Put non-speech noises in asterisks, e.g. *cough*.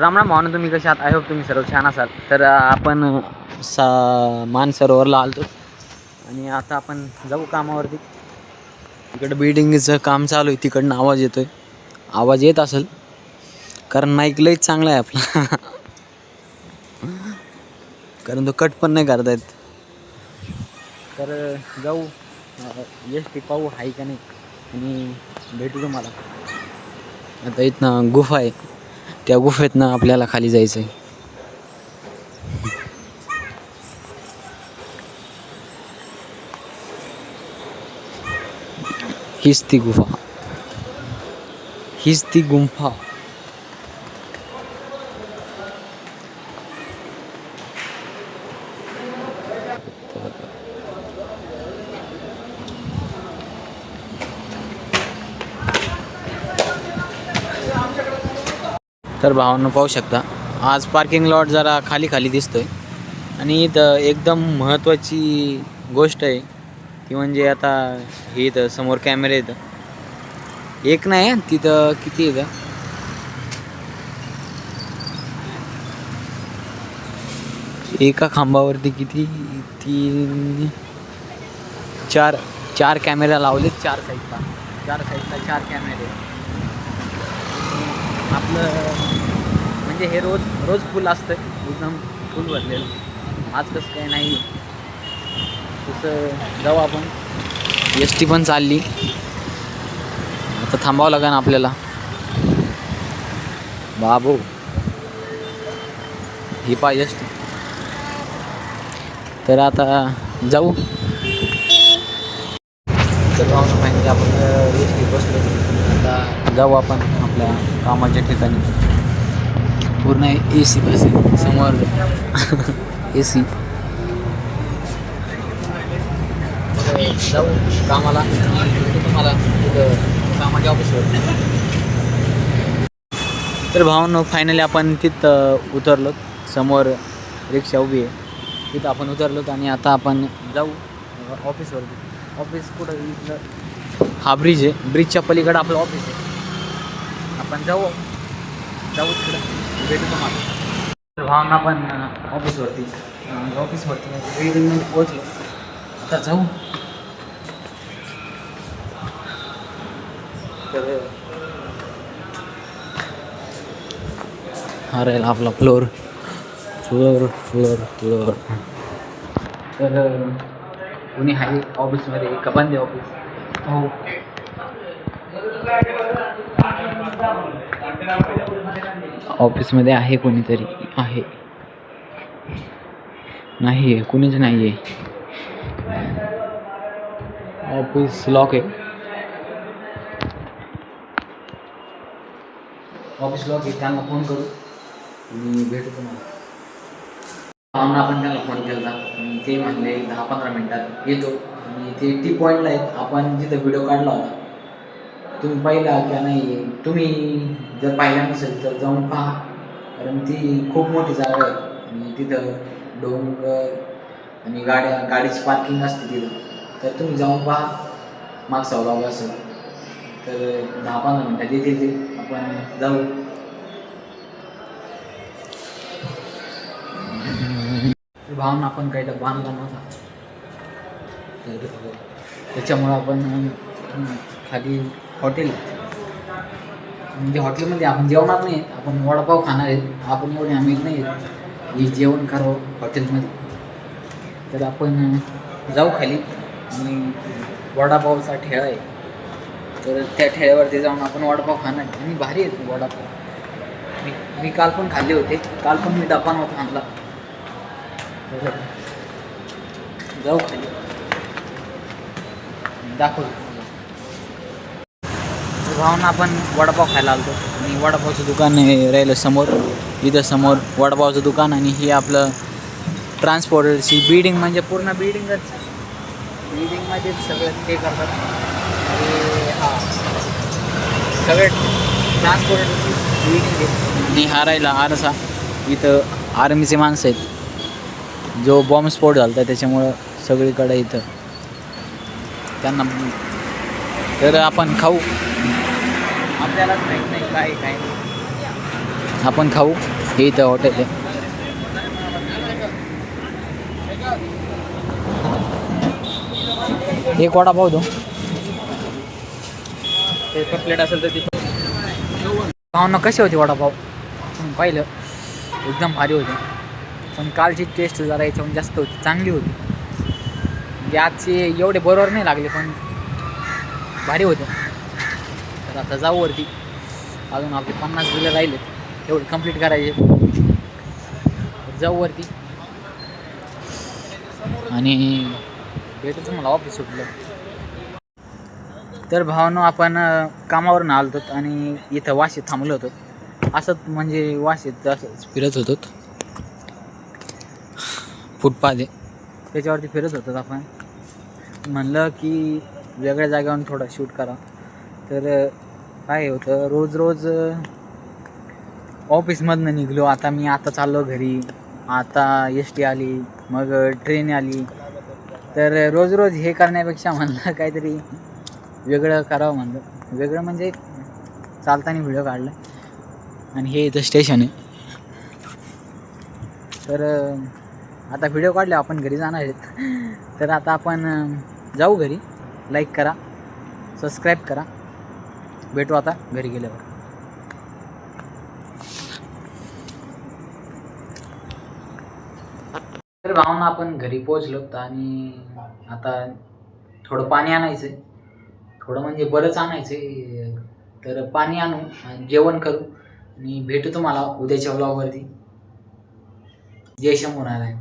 राम राम भावना तुम्ही कसे आहात? आय होप तुम्ही सर्व छान असाल. तर आपण सा मान मानसरोवरला आलतो. आणि आता आपण जाऊ कामावरती. इकडं बिल्डिंगचं काम चालू आहे. तिकडनं आवाज येतोय. आवाज येत असेल. कारण माईक लईच चांगला आहे आपला. *laughs* कारण तो कट पण नाही करता येत तर जाऊ. एस टी पाहू आहे का नाही. आणि भेटू तुम्हाला. आता इथनं गुफा आहे. त्या गुफेतनं आपल्याला खाली जायचं आहे हीच ती गुफा. हीच ती गुंफा. तर भावांना पाहू शकता. आज पार्किंग लॉट जरा खाली खाली दिसतोय. आणि इथं एकदम महत्त्वाची गोष्ट आहे ती म्हणजे आता हे इथं समोर कॅमेरे इथं. एक नाही तिथं किती येतं एका खांबावरती किती? तीन चार चार कॅमेरा लावलेत चार साईडला चार साईडला चार कॅमेरे आपलं म्हणजे हे रोज रोज फुल असतं. एकदम फुल भरलेलं. आज कसं काय नाही. तसं जाऊ आपण. एस टी पण चालली. आता थांबावं लागेल आपल्याला. बाबू. ही पाहिजे टी तर आता जाऊ. तर भावना फायनली आपण एस टी बसलो आता जाऊ आपण आपल्या कामाच्या ठिकाणी. पूर्ण ए सी बस आहे समोर ए सी जाऊ कामाला. तुम्हाला तिथं कामाच्या ऑफिसवर. तर भावांनो फायनली आपण तिथं उतरलो. समोर रिक्षा उभी आहे. तिथं आपण उतरलो आणि आता आपण जाऊ ऑफिसवरती ऑफिस कुठं इथलं. हा ब्रिज आहे. ब्रिजच्या पलीकडं आपलं ऑफिस आहे. आपण जाऊ. जाऊ तिकडं. भेटू तुम्हाला. भावना आपण ऑफिसवरती. ऑफिसवरती बिल्डिंगमध्ये पोहोचलो. आता जाऊ. हा राहील आपला फ्लोअर फ्लोअर फ्लोअर फ्लोअर तर कुणी आहे ऑफिसमध्ये का बंद आहे ऑफ़िस. हो ऑफिसमध्ये आहे कोणीतरी आहे. नाही आहे कुणीच नाही आहे ऑफ़िस लॉक आहे. ऑफ़िस लॉक आहे त्यांना फ़ोन करू. आणि भेटू तुम्हाला. पाहून आपण त्यांना फोन केला आणि ते म्हणले दहा पंधरा मिनिटात येतो. आणि ते टी पॉईंटला आहेत आपण जिथं व्हिडिओ काढला होता तुम्ही पाहिला का नाही? तुम्ही जर पाहिला नसेल तर जाऊन पहा. कारण ती खूप मोठी जागा आहे. आणि तिथं डोंगर आणि गाड्या गाडीची पार्किंग असते तिथं. तर तुम्ही जाऊन पहा. मागचा व्लॉग असेल तर दहा पंधरा मिनटात येतील ते. आपण जाऊ. भावना आपण काही तर बांधला नव्हता तर त्याच्यामुळं आपण खाली हॉटेल म्हणजे हॉटेलमध्ये आपण जेवणार नाही आपण वडापाव खाणार आहेत आपण एवढे आम्ही नाही आहेत. जेवण करावं हॉटेलमध्ये तर आपण जाऊ खाली. आणि वडापावचा ठेळा आहे. तर त्या ठेळ्यावरती जाऊन आपण वडापाव खाणार आणि भारी आहेत वडापाव. मी मी काल पण खाल्ले होते. काल पण मी डबा नव्हता आणला. जाऊ खाली. दाखव. भावना आपण वडापाव खायला आलतो. आणि वडापावचं दुकान हे राहिलं समोर. इथं समोर वडापावचं दुकान आणि ही आपलं ट्रान्सपोर्टरची बिल्डिंग म्हणजे पूर्ण बिल्डिंगच बिल्डिंगमध्येच सगळं ते करतात. आणि हा. सगळे ट्रान्सपोर्टरची बिल्डिंग आहे. आणि हा राहिला आरसा. इथं आर्मीचे माणसं आहेत. जो बॉम्ब स्फोट झाला होता त्याच्यामुळं सगळीकडे इथं. त्यांना तर आपण खाऊ. आपल्यालाच माहीत नाही काय काय नाही. आपण खाऊ. हे इथं हॉटेल आहे. एक वडापाव दो. ते प्लेट असेल तर ती भावना कशी होती वडापाव पाहिलं. एकदम भारी होते. पण कालची टेस्ट जरा याच्याहून जास्त होती चांगली होती. म्हणजे आजचे एवढे बरोबर नाही लागले पण भारी होते. तर आता जाऊ वरती. अजून आपले पन्नास बिलं राहिले एवढे कंप्लीट करायचे. जाऊ वरती. आणि भेटू तुम्हाला ऑफिस सुटलं. तर भावनं आपण कामावरून आलो होतो आणि इथं वाशीत थांबलो होतो. असंच म्हणजे वाशीत असंच फिरत होतो. फुटपाथ आहे. त्याच्यावरती फिरत होतो आपण. म्हणलं की वेगळ्या जागेवरून थोडं शूट करा. तर काय होतं रोज रोज ऑफिसमधनं निघलो. आता मी आता चाललो घरी. आता एस टी आली मग ट्रेन आली. तर रोज रोज हे करण्यापेक्षा म्हणलं काहीतरी वेगळं करावं म्हणलं. वेगळं म्हणजे चालताना व्हिडिओ काढला. आणि हे इथं स्टेशन आहे. तर आता व्हिडिओ काढले आपण घरी जाणार आहेत. तर आता आपण जाऊ घरी. लाईक करा. सबस्क्राईब करा. भेटू आता घरी गेल्यावर. तर भावना आपण घरी पोहोचलो आणि आता थोडं पाणी आणायचं आहे थोडं म्हणजे बरंच आणायचं आहे तर पाणी आणू आणि जेवण करू. आणि भेटू तुम्हाला उद्याच्या व्लॉगवरती जय शंभू नारायण